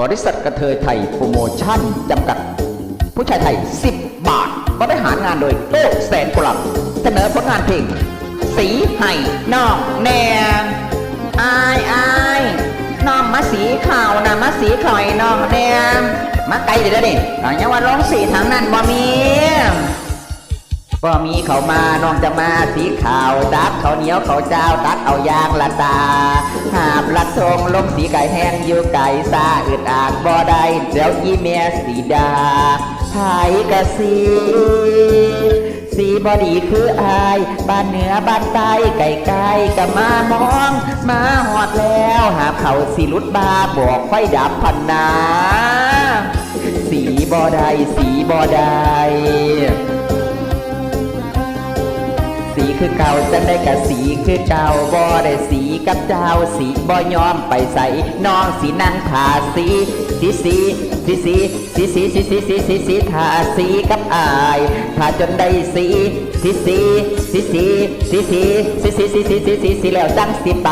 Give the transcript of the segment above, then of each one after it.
บริษัทกระเทยไทยโปรโมชั่นจำกัด ผู้ชายไทย 10 บาทบริหารงานโดยโต้แสนกุหลาบเสนอผลงานเพลง สีไห่นอกแนงอายอายน้องมาสีขาวนะมาสีข่อยน้องแนงมาไกลเดี๋ยวนี้อายังว่าร้องสีทางนั้นบ่มี บ่มีเขามาน้องจะมาสีขาวดักเขาเหนียวเขาเจ้าตัดเอายางละตา หาบลัดทรงลมสีไก่แห้งอยู่ไก่ซาอึดอาดบ่ได้เดี๋ยวอีเมียสีดาไผกะสีสีบอดีคืออายบ้านเหนือบ้านใต้ไก่ไก่กะมามอง มาหอดแล้วหาเขาสีลุดบาบอกไฟดับพันนา สีบอได้สีบอได้ คือเก่าจะได้กับสีคือเก่าบ่ได้สีกับเจ้าสีบ่ยอมไปใส่น้องสีนั่งทาสีสีสีสีสีสีสีสีสีสีสีสีทาสีกับอายทาจนได้สีสีสีสีสีสีสีสีสีสีสีสีสีสีแล้วจังสิไป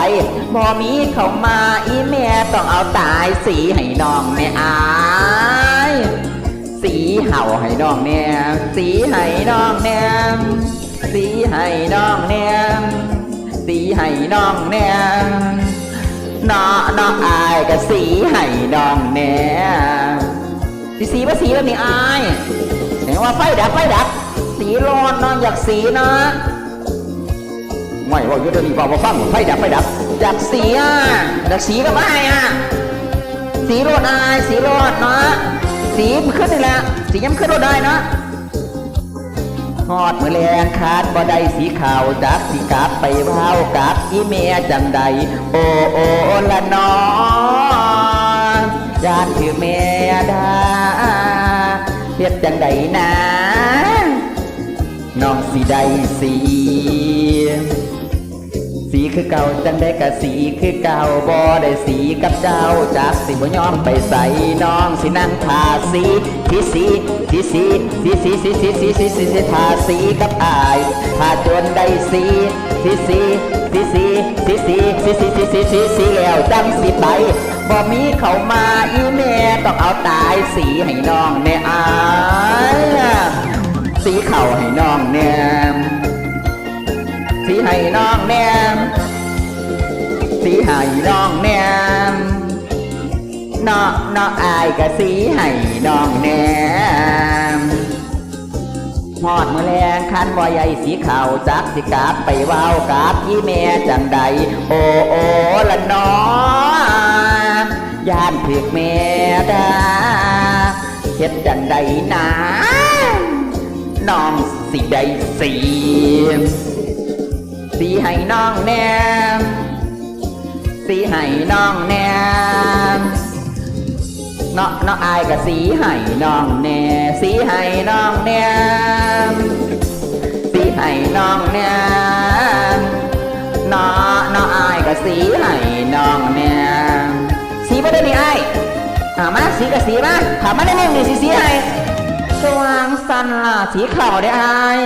บ่มีเข้ามาอีแม่ต้องเอาตายสีให้น้องแม่อายสีเห่าให้น้องแนมสีให้น้องแนม สีให้น้องแนมสีให้น้องแนมน้อน้องอายก็สีให้น้องแนมสีสีว่าสีแล้วนี่อายเห็นว่าไฟดับไฟดับ สีร้อนน้องอยากสีนะไม่ว่าอยู่เดี๋ยวนี้บอกว่าฟังไฟดับไฟดับอยากสีอะอยากสีก็ไม่อะสีรดอายสีโรดเนาะสีขึ้นนี่แหละสีย้ำขึ้นรดได้เนาะ หอดมือแรงขาดบ่ได้สีขาวจากสีกลับไปเว้ากับอีเมียจังใดโอโอละนอยานคือเมียดาเฮ็ดจังใดนะน้องสีใดสี สีคือเก่าจังได้กับสีคือเก่าบ่ได้สีกับเจ้าจากสิบ่ยอมไปใส่น้องสินั่งทาสีที่สีสีสีสีสีสีสีสีสีสีสีทาสีกับอายทาจนได้สีสีสีสีสีสีสีสีสีสีสีสีสีแล้วจังสิไปบ่มีเขามาอีแม่ต้องเอาตายสีให้น้องแน่อายสีเข่าให้น้องแน่สีให้น้อง สีให้น้องแนมน้องน้องอายก็สีให้น้องแนมหอดมือแรงคันบ่ใหญ่สีขาวจักสิกลับไปว้าวกับยี่แม่จังใด โอโอละน้องย่านถึกแม่ดาเฮ็ดจังใดนะน้องสิได้สีสีให้น้องแนม สีให้น้องแนมเนาะเนาะอายกับสีให้น้องแนมสีให้น้องแนมสีให้น้องแนมเนาะเนาะอายกับสีให้น้องแนมสีบ่ได้นี่อายถามมาสีกับสีมาถามมาได้แน่นี่สีสีให้สว่างสันล่ะสีขาวได้อาย